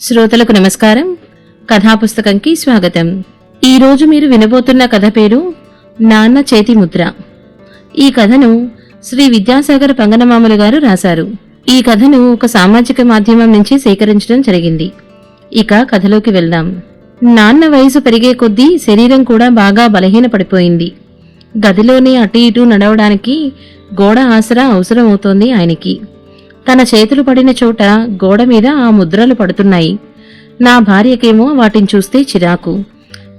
శ్రోతలకు నమస్కారం. కథాపుస్తకంకి స్వాగతం. ఈరోజు మీరు వినబోతున్న కథ పేరు నాన్న చేతి ముద్ర. ఈ కథను శ్రీ విద్యాసాగర్ పంగనమామలు గారు రాశారు. ఈ కథను ఒక సామాజిక మాధ్యమం నుంచి సేకరించడం జరిగింది. ఇక కథలోకి వెళ్దాం. నాన్న వయసు పెరిగే కొద్దీ శరీరం కూడా బాగా బలహీనపడిపోయింది. గదిలోనే అటు ఇటు నడవడానికి గోడ ఆసరా అవసరమవుతోంది ఆయనకి. తన చేతులు పడిన చోట గోడ మీద ఆ ముద్రలు పడుతున్నాయి. నా భార్యకేమో వాటిని చూస్తే చిరాకు.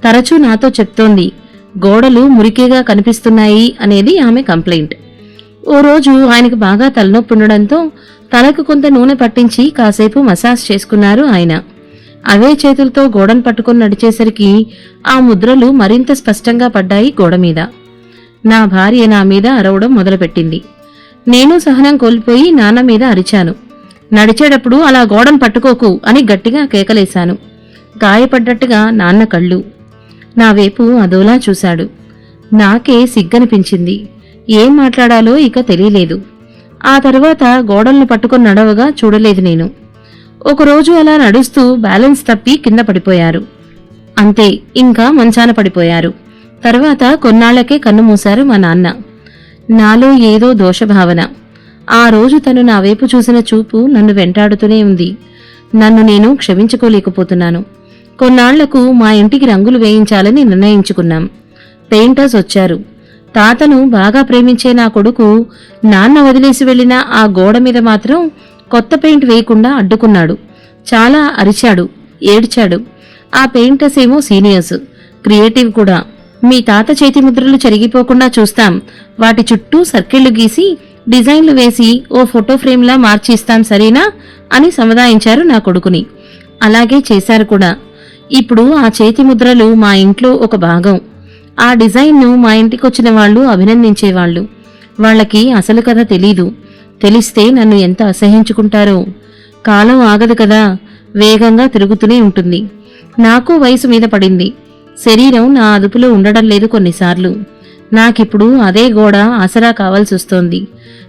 తరచూ నాతో చెప్తోంది గోడలు మురికేగా కనిపిస్తున్నాయి అనేది ఆమె కంప్లైంట్. ఓ రోజు ఆయనకు బాగా తలనొప్పి ఉండడంతో తలకు కొంత నూనె పట్టించి కాసేపు మసాజ్ చేసుకున్నారు ఆయన. అవే చేతులతో గోడను పట్టుకుని నడిచేసరికి ఆ ముద్రలు మరింత స్పష్టంగా పడ్డాయి గోడ మీద. నా భార్య నా మీద అరవడం మొదలుపెట్టింది. నేను సహనం కోల్పోయి నాన్న మీద అరిచాను. నడిచేటప్పుడు అలా గోడను పట్టుకోకు అని గట్టిగా కేకలేశాను. గాయపడ్డట్టుగా నాన్న కళ్ళు. నా వైపు అదోలా చూశాడు. నాకే సిగ్గనిపించింది. ఏం మాట్లాడాలో ఇక తెలియలేదు. ఆ తర్వాత గోడలను పట్టుకొని నడవగా చూడలేదు నేను. ఒకరోజు అలా నడుస్తూ బ్యాలెన్స్ తప్పి కింద పడిపోయారు. అంతే ఇంకా మంచాన పడిపోయారు. తర్వాత కొన్నాళ్ళకే కన్ను మూశారు మా నాన్న. నాలో ఏదో దోషభావన. ఆ రోజు తను నా వైపు చూసిన చూపు నన్ను వెంటాడుతూనే ఉంది. నన్ను నేను క్షమించుకోలేకపోతున్నాను. కొన్నాళ్ళకు మా ఇంటికి రంగులు వేయించాలని నిర్ణయించుకున్నాం. పెయింటర్స్ వచ్చారు. తాతను బాగా ప్రేమించే నా కొడుకు నాన్న వదిలేసి వెళ్ళిన ఆ గోడ మీద మాత్రం కొత్త పెయింట్ వేయకుండా అడ్డుకున్నాడు. చాలా అరిచాడు ఏడ్చాడు. ఆ పెయింటర్స్ ఏమో సీనియర్స్ క్రియేటివ్ కూడా. మీ తాత చేతి ముద్రలు చెరిగిపోకుండా చూస్తాం. వాటి చుట్టూ సర్కిళ్ళు గీసి డిజైన్లు వేసి ఓ ఫోటో ఫ్రేమ్లా మార్చి ఇస్తాం సరేనా? అని సముదాయించారు నా కొడుకుని. అలాగే చేశారు కూడా. ఇప్పుడు ఆ చేతి ముద్రలు మా ఇంట్లో ఒక భాగం. ఆ డిజైన్ను మా ఇంటికొచ్చిన వాళ్ళు అభినందించేవాళ్ళు. వాళ్ళకి అసలు కథ తెలీదు. తెలిస్తే నన్ను ఎంత అసహించుకుంటారో. కాలం ఆగదు కదా. వేగంగా తిరుగుతూనే ఉంటుంది. నాకు వయసు మీద పడింది. శరీరం నా అదుపులో ఉండడం లేదు కొన్నిసార్లు. నాకిప్పుడు అదే గోడ ఆసరా కావాల్సి వస్తోంది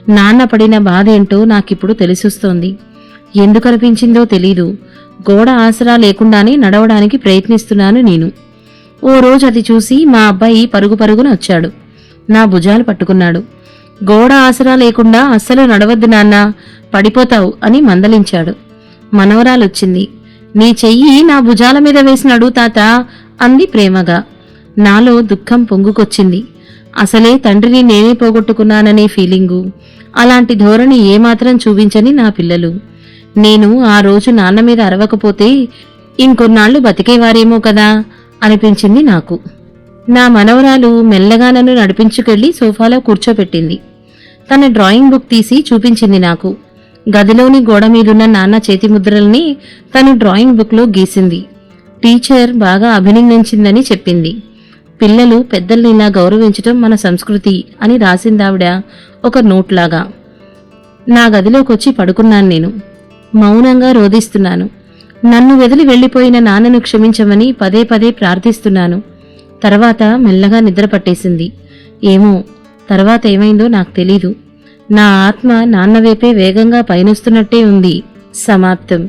నాన్న పడిన బాధేంటో నాకిప్పుడు తెలిసొస్తోంది. ఎందుకు అనిపించిందో తెలీదు. గోడ ఆసరా లేకుండానే నడవడానికి ప్రయత్నిస్తున్నాను నేను. ఓ రోజు అది చూసి మా అబ్బాయి పరుగు పరుగున వచ్చాడు. నా భుజాలు పట్టుకున్నాడు. గోడ ఆసరా లేకుండా అస్సలు నడవద్దు నాన్న పడిపోతావు అని మందలించాడు. మనవరాలొచ్చింది. నీ చెయ్యి నా భుజాల మీద వేసినాడు తాత అంది ప్రేమగా. నాలో దుఃఖం పొంగుకొచ్చింది. అసలే తండ్రిని నేనే పోగొట్టుకున్నాననే ఫీలింగు. అలాంటి ధోరణి ఏమాత్రం చూపించని నా పిల్లలు. నేను ఆ రోజు నాన్న మీద అరవకపోతే ఇంకొన్నాళ్ళు బతికేవారేమో కదా అనిపించింది నాకు. నా మనవరాలు మెల్లగా నన్ను నడిపించుకెళ్ళి సోఫాలో కూర్చోపెట్టింది. తన డ్రాయింగ్ బుక్ తీసి చూపించింది నాకు. గదిలోని గోడ మీదున్న నాన్న చేతి ముద్రల్ని తను డ్రాయింగ్ బుక్లో గీసింది. టీచర్ బాగా అభినందించిందని చెప్పింది. పిల్లలు పెద్దల్ని ఇలా గౌరవించటం మన సంస్కృతి అని రాసిందావిడ ఒక నోట్లాగా. నా గదిలోకొచ్చి పడుకున్నాను నేను. మౌనంగా రోధిస్తున్నాను. నన్ను వెదిలి వెళ్ళిపోయిన నాన్నను క్షమించమని పదే పదే ప్రార్థిస్తున్నాను. తర్వాత మెల్లగా నిద్ర పట్టేసింది. ఏమో తర్వాత ఏమైందో నాకు తెలీదు. నా ఆత్మ నాన్న వైపే వేగంగా పయనిస్తున్నట్టే ఉంది. సమాప్తం.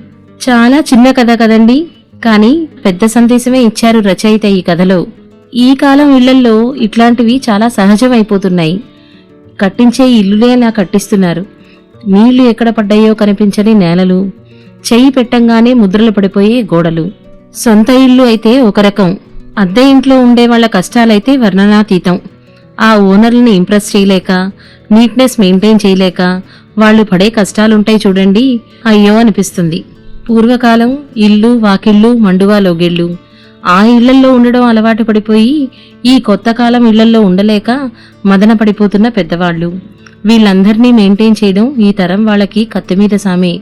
చాలా చిన్న కథ కదండి? కానీ పెద్ద సందేశమే ఇచ్చారు రచయిత ఈ కథలో. ఈ కాలం ఇళ్ళల్లో ఇట్లాంటివి చాలా సహజమైపోతున్నాయి. కట్టించే ఇల్లులే అలా కట్టిస్తున్నారు. నీళ్ళు ఎక్కడ పడ్డాయో కనిపించని నేలలు చెయ్యి పెట్టంగానే ముద్రలు పడిపోయే గోడలు. సొంత ఇల్లు అయితే ఒక రకం. అద్దె ఇంట్లో ఉండే వాళ్ళ కష్టాలైతే వర్ణనాతీతం. ఆ ఓనర్లని ఇంప్రెస్ చేయలేక నీట్నెస్ మెయింటైన్ చేయలేక వాళ్ళు పడే కష్టాలుంటాయి చూడండి అయ్యో అనిపిస్తుంది. పూర్వకాలం ఇల్లు వాకిళ్ళు మండువా లోగిళ్ళు. ఆ ఇళ్ళల్లో ఉండడం అలవాటు పడిపోయి ఈ కొత్త కాలం ఇళ్ళల్లో ఉండలేక మదన పడిపోతున్న పెద్దవాళ్ళు. వీళ్ళందరినీ మెయింటైన్ చేయడం ఈ తరం వాళ్ళకి కత్తిమీద సామే.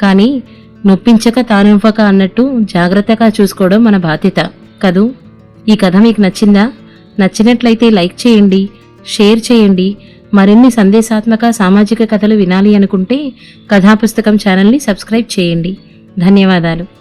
కానీ నొప్పించక తానివ్వక అన్నట్టు జాగ్రత్తగా చూసుకోవడం మన బాధ్యత. కదూ? ఈ కథ మీకు నచ్చిందా? నచ్చినట్లయితే లైక్ చేయండి షేర్ చేయండి. మరిన్ని సందేశాత్మక సామాజిక కథలు వినాలి అనుకుంటే కథాపుస్తకం ఛానల్ని సబ్స్క్రైబ్ చేయండి. ధన్యవాదాలు.